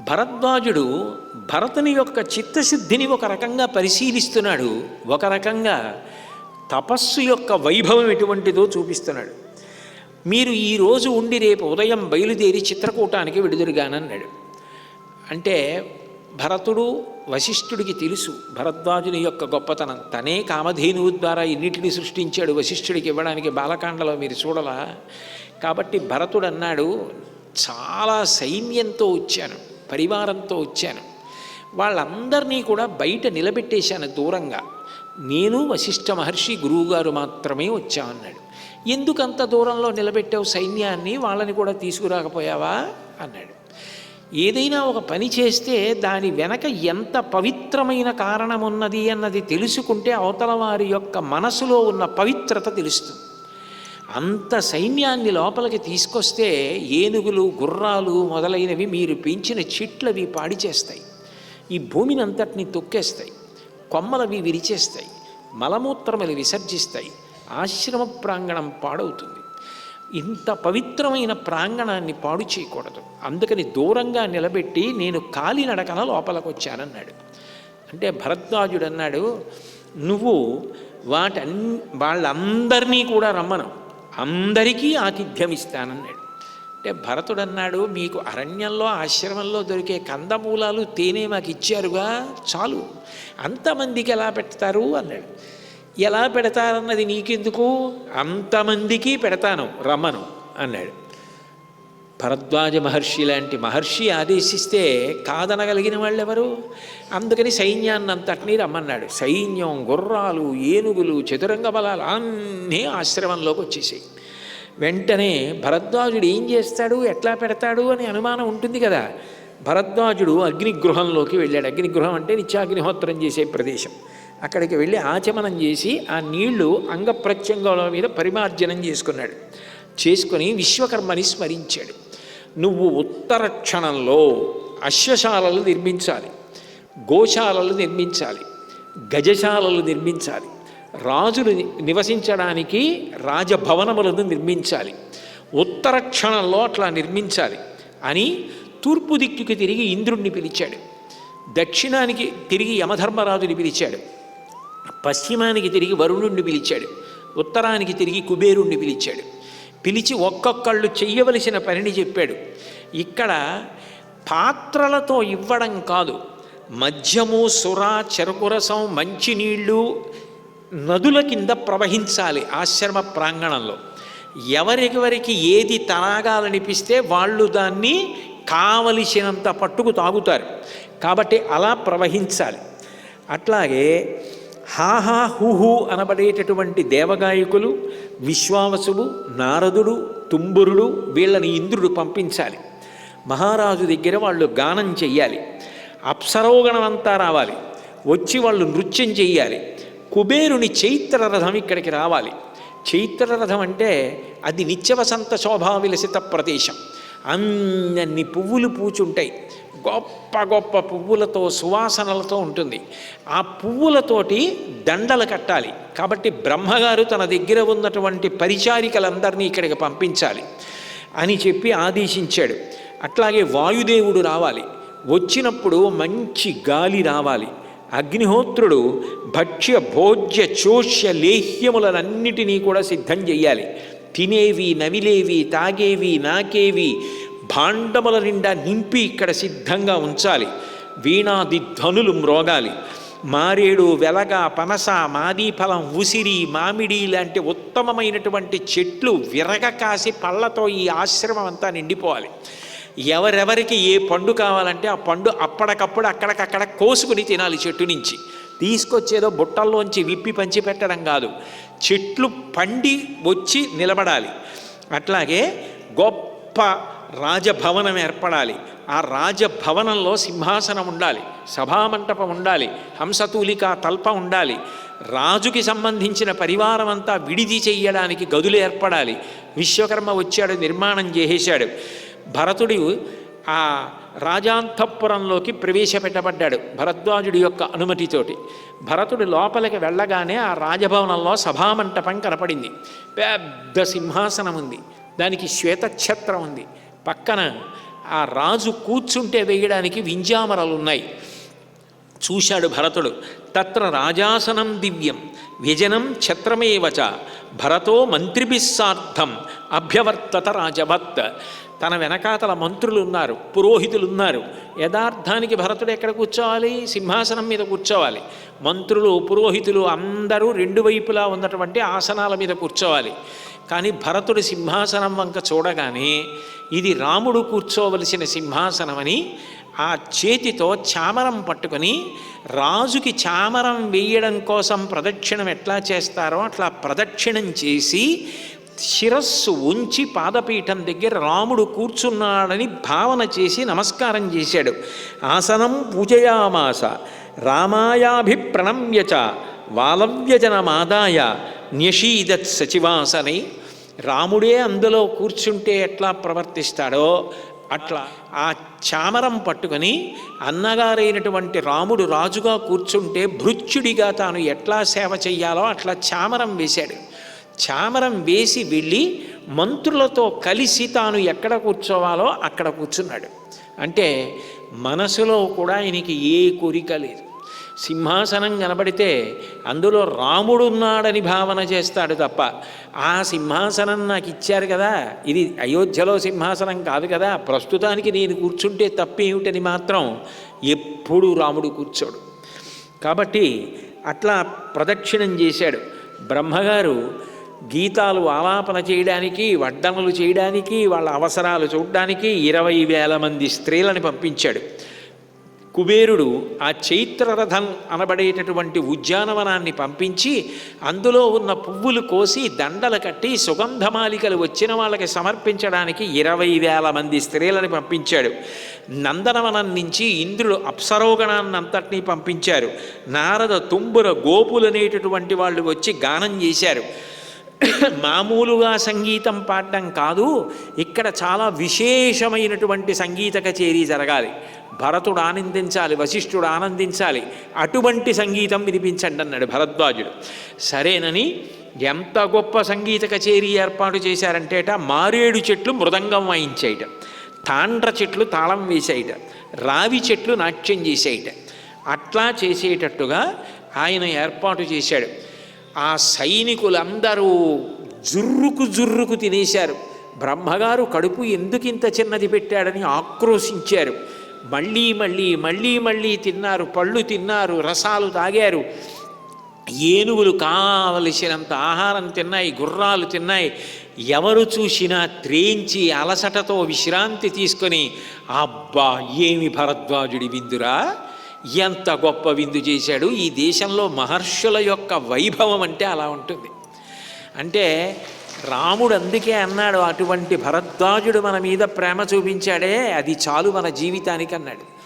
భరద్వాజుడు భరతుని యొక్క చిత్తశుద్ధిని ఒక రకంగా పరిశీలిస్తున్నాడు. ఒక రకంగా తపస్సు యొక్క వైభవం ఎటువంటిదో చూపిస్తున్నాడు. మీరు ఈరోజు ఉండి రేపు ఉదయం బయలుదేరి చిత్రకూటానికి విడుదలగానన్నాడు. అంటే భరతుడు వశిష్ఠుడికి తెలుసు. భరద్వాజుని యొక్క గొప్పతనం. తనే కామధేనువు ద్వారా ఇన్నిటిని సృష్టించాడు వశిష్ఠుడికి ఇవ్వడానికి బాలకాండలో మీరు చూడలా. కాబట్టి భరతుడు అన్నాడు చాలా సైన్యంతో వచ్చాను. పరివారంతో వచ్చాను. వాళ్ళందరినీ కూడా బయట నిలబెట్టేశాను దూరంగా. నేను వశిష్ఠ మహర్షి గురువుగారు మాత్రమే వచ్చామన్నాడు. ఎందుకంత దూరంలో నిలబెట్టావు సైన్యాన్ని? వాళ్ళని కూడా తీసుకురాకపోయావా? అన్నాడు. ఏదైనా ఒక పని చేస్తే దాని వెనక ఎంత పవిత్రమైన కారణం ఉన్నది అన్నది తెలుసుకుంటే అవతల వారి యొక్క మనసులో ఉన్న పవిత్రత తెలుస్తుంది. అంత సైన్యాన్ని లోపలికి తీసుకొస్తే ఏనుగులు గుర్రాలు మొదలైనవి మీరు పెంచిన చెట్లవి పాడి చేస్తాయి ఈ భూమిని అంతటిని తొక్కేస్తాయి. కొమ్మలవి విరిచేస్తాయి. మలమూత్రములు విసర్జిస్తాయి. ఆశ్రమ ప్రాంగణం పాడవుతుంది. ఇంత పవిత్రమైన ప్రాంగణాన్ని పాడు చేయకూడదు. అందుకని దూరంగా నిలబెట్టి నేను కాలినడకన లోపలికి వచ్చానన్నాడు అంటే భరద్వాజుడు అన్నాడు నువ్వు వాటన్ వాళ్ళందరినీ కూడా రమ్మను. అందరికీ ఆతిథ్యం ఇస్తానన్నాడు అంటే భరతుడు అన్నాడు మీకు అరణ్యంలో ఆశ్రమంలో దొరికే కందమూలాలు తేనె మాకు ఇచ్చారుగా చాలు. అంతమందికి ఎలా పెడతారు అన్నాడు. ఎలా పెడతారన్నది నీకెందుకు? అంతమందికి పెడతాను రమ్మను అన్నాడు. భరద్వాజ మహర్షి లాంటి మహర్షి ఆదేశిస్తే కాదనగలిగిన వాళ్ళెవరు? అందుకని సైన్యాన్ని అంతటినీ రమ్మన్నాడు. సైన్యం గుర్రాలు ఏనుగులు చతురంగ బలాలు అన్నీ ఆశ్రమంలోకి వచ్చేసాయి. వెంటనే భరద్వాజుడు ఏం చేస్తాడు? ఎట్లా పెడతాడు? అని అనుమానం ఉంటుంది కదా. భరద్వాజుడు అగ్నిగృహంలోకి వెళ్ళాడు. అగ్నిగృహం అంటే నిత్యాగ్నిహోత్రం చేసే ప్రదేశం. అక్కడికి వెళ్ళి ఆచమనం చేసి ఆ నీళ్ళు అంగప్రత్యంగంలో మీద పరిమార్జనం చేసుకున్నాడు. చేసుకొని విశ్వకర్మని స్మరించాడు. నువ్వు ఉత్తర క్షణంలో అశ్వశాలలు నిర్మించాలి గోశాలలు నిర్మించాలి గజశాలలు నిర్మించాలి రాజులు నివసించడానికి రాజభవనములను నిర్మించాలి ఉత్తర క్షణంలో అట్లా నిర్మించాలి అని తూర్పు దిక్కుకి తిరిగి ఇంద్రుణ్ణి పిలిచాడు. దక్షిణానికి తిరిగి యమధర్మరాజుని పిలిచాడు. పశ్చిమానికి తిరిగి వరుణుణ్ణి పిలిచాడు. ఉత్తరానికి తిరిగి కుబేరుణ్ణి పిలిచాడు. పిలిచి ఒక్కొక్కళ్ళు చెయ్యవలసిన పనిని చెప్పాడు. ఇక్కడ పాత్రలతో ఇవ్వడం కాదు. మద్యము సుర చెరుకురసం మంచినీళ్ళు నదుల కింద ప్రవహించాలి ఆశ్రమ ప్రాంగణంలో. ఎవరెవరికి ఏది తాగాలనిపిస్తే వాళ్ళు దాన్ని కావలసినంత పట్టుకు తాగుతారు. కాబట్టి అలా ప్రవహించాలి. అట్లాగే హాహా హుహు అనబడేటటువంటి దేవగాయకులు విశ్వావసుడు నారదుడు తుంబురుడు వీళ్ళని ఇంద్రుడు పంపించాలి. మహారాజు దగ్గర వాళ్ళు గానం చెయ్యాలి. అప్సరోగణమంతా రావాలి. వచ్చి వాళ్ళు నృత్యం చెయ్యాలి. కుబేరుని చైత్ర రథం ఇక్కడికి రావాలి. చైత్ర రథం అంటే అది నిత్యవసంత శోభా విలసిత ప్రదేశం. అన్ని పువ్వులు పూచుంటాయి. గొప్ప గొప్ప పువ్వులతో సువాసనలతో ఉంటుంది. ఆ పువ్వులతోటి దండలు కట్టాలి. కాబట్టి బ్రహ్మగారు తన దగ్గర ఉన్నటువంటి పరిచారికలందరినీ ఇక్కడికి పంపించాలి అని చెప్పి ఆదేశించాడు. అట్లాగే వాయుదేవుడు రావాలి. వచ్చినప్పుడు మంచి గాలి రావాలి. అగ్నిహోత్రుడు భక్ష్య భోజ్య చోష్య లేహ్యములన్నిటినీ కూడా సిద్ధం చెయ్యాలి. తినేవి నవిలేవి తాగేవి నాకేవి భాండముల నిండా నింపి ఇక్కడ సిద్ధంగా ఉంచాలి. వీణాది ధ్వనులు మ్రోగాలి. మారేడు వెలగ పనస మాదీఫలం ఉసిరి మామిడి లాంటి ఉత్తమమైనటువంటి చెట్లు విరగ కాసి పళ్ళతో ఈ ఆశ్రమం అంతా నిండిపోవాలి. ఎవరెవరికి ఏ పండు కావాలంటే ఆ పండు అప్పటికప్పుడు అక్కడికక్కడ కోసుకుని తినాలి చెట్టు నుంచి. తీసుకొచ్చేదో బుట్టల్లోంచి విప్పి పంచి పెట్టడం కాదు. చెట్లు పండి వచ్చి నిలబడాలి. అట్లాగే గొప్ప రాజభవనం ఏర్పడాలి. ఆ రాజభవనంలో సింహాసనం ఉండాలి. సభామంటపం ఉండాలి. హంసతూలిక తల్ప ఉండాలి. రాజుకి సంబంధించిన పరివారం అంతా విడిది చెయ్యడానికి గదులు ఏర్పడాలి. విశ్వకర్మ వచ్చాడు నిర్మాణం చేసేశాడు. భరతుడు ఆ రాజాంతఃపురంలోకి ప్రవేశపెట్టబడ్డాడు భరద్వాజుడి యొక్క అనుమతితోటి. భరతుడు లోపలికి వెళ్ళగానే ఆ రాజభవనంలో సభామంటపం కనపడింది. పెద్ద సింహాసనం ఉంది దానికి శ్వేతఛత్రం ఉంది. పక్కన ఆ రాజు కూర్చుంటే వేయడానికి వింజామరలు ఉన్నాయి చూశాడు భరతుడు తత్ర రాజాసనం దివ్యం వ్యజనం ఛత్రమేవచ భరతో మంత్రిభిస్సార్థం అభ్యవర్తత రాజభత్ తన వెనకాతల మంత్రులు ఉన్నారు పురోహితులు ఉన్నారు యథార్థానికి భరతుడు ఎక్కడ కూర్చోవాలి? సింహాసనం మీద కూర్చోవాలి. మంత్రులు పురోహితులు అందరూ రెండు వైపులా ఉన్నటువంటి ఆసనాల మీద కూర్చోవాలి. కానీ భరతుడి సింహాసనం వంక చూడగానే ఇది రాముడు కూర్చోవలసిన సింహాసనమని ఆ చేతితో చామరం పట్టుకొని రాజుకి చామరం వేయడం కోసం ప్రదక్షిణం ఎట్లా చేస్తారో అట్లా ప్రదక్షిణం చేసి శిరస్సు ఉంచి పాదపీఠం దగ్గర రాముడు కూర్చున్నాడని భావన చేసి నమస్కారం చేశాడు. ఆసనం పూజయామాస రామాయాభిప్రణమ్యచ వాలవ్యజనమాదాయ న్యషీదత్ సచివాసనై రాముడే అందులో కూర్చుంటే ఎట్లా ప్రవర్తిస్తాడో అట్లా ఆ చామరం పట్టుకొని అన్నగారైనటువంటి రాముడు రాజుగా కూర్చుంటే భృత్యుడిగా తాను ఎట్లా సేవ చెయ్యాలో అట్లా చామరం వేశాడు. చామరం వేసి వెళ్ళి మంత్రులతో కలిసి తాను ఎక్కడ కూర్చోవాలో అక్కడ కూర్చున్నాడు. అంటే మనసులో కూడా ఆయనకి ఏ కోరిక లేదు. సింహాసనం కనబడితే అందులో రాముడున్నాడని భావన చేస్తాడు తప్ప ఆ సింహాసనం నాకు ఇచ్చారు కదా ఇది అయోధ్యలో సింహాసనం కాదు కదా ప్రస్తుతానికి నేను కూర్చుంటే తప్పేమిటని మాత్రం ఎప్పుడూ రాముడు కూర్చోడు. కాబట్టి అట్లా ప్రదక్షిణం చేశాడు. బ్రహ్మగారు గీతాలు ఆలాపన చేయడానికి వడ్డనలు చేయడానికి వాళ్ళ అవసరాలు చూడడానికి ఇరవై వేల మంది స్త్రీలను పంపించాడు. కుబేరుడు ఆ చైత్రరథం అనబడేటటువంటి ఉద్యానవనాన్ని పంపించి అందులో ఉన్న పువ్వులు కోసి దండలు కట్టి సుగంధమాలికలు వచ్చిన వాళ్ళకి సమర్పించడానికి ఇరవై వేల మంది స్త్రీలను పంపించాడు. నందనవనం నుంచి ఇంద్రుడు అప్సరోగణాన్నంతటినీ పంపించారు. నారద తుంబుర గోపులనేటటువంటి వాళ్ళు వచ్చి గానం చేశారు. మామూలుగా సంగీతం పాడడం కాదు ఇక్కడ చాలా విశేషమైనటువంటి సంగీత కచేరీ జరగాలి. భరతుడు ఆనందించాలి వశిష్ఠుడు ఆనందించాలి అటువంటి సంగీతం వినిపించండి అన్నాడు భరద్వాజుడు. సరేనని ఎంత గొప్ప సంగీత కచేరీ ఏర్పాటు చేశారంటేట మారేడు చెట్లు మృదంగం వాయించేయట తాండ్ర చెట్లు తాళం వేసేయట రావి చెట్లు నాట్యం చేసేయట అట్లా చేసేటట్టుగా ఆయన ఏర్పాటు చేశాడు. ఆ సైనికులందరూ జుర్రుకు జుర్రుకు తినేశారు. బ్రహ్మగారు కడుపు ఎందుకు ఇంత చిన్నది పెట్టాడని ఆక్రోశించారు. మళ్ళీ మళ్ళీ మళ్ళీ మళ్ళీ తిన్నారు పళ్ళు తిన్నారు రసాలు తాగారు. ఏనుగులు కావలసినంత ఆహారం తిన్నాయి గుర్రాలు తిన్నాయి. ఎవరు చూసినా త్రేంచి అలసటతో విశ్రాంతి తీసుకొని అబ్బా ఏమి భరద్వాజుడి విందురా? ఎంత గొప్ప విందు చేశాడు. ఈ దేశంలో మహర్షుల యొక్క వైభవం అంటే అలా ఉంటుంది. అంటే రాముడు అందుకే అన్నాడు అటువంటి భరద్వాజుడు మన మీద ప్రేమ చూపించాడే అది చాలు మన జీవితానికి అన్నాడు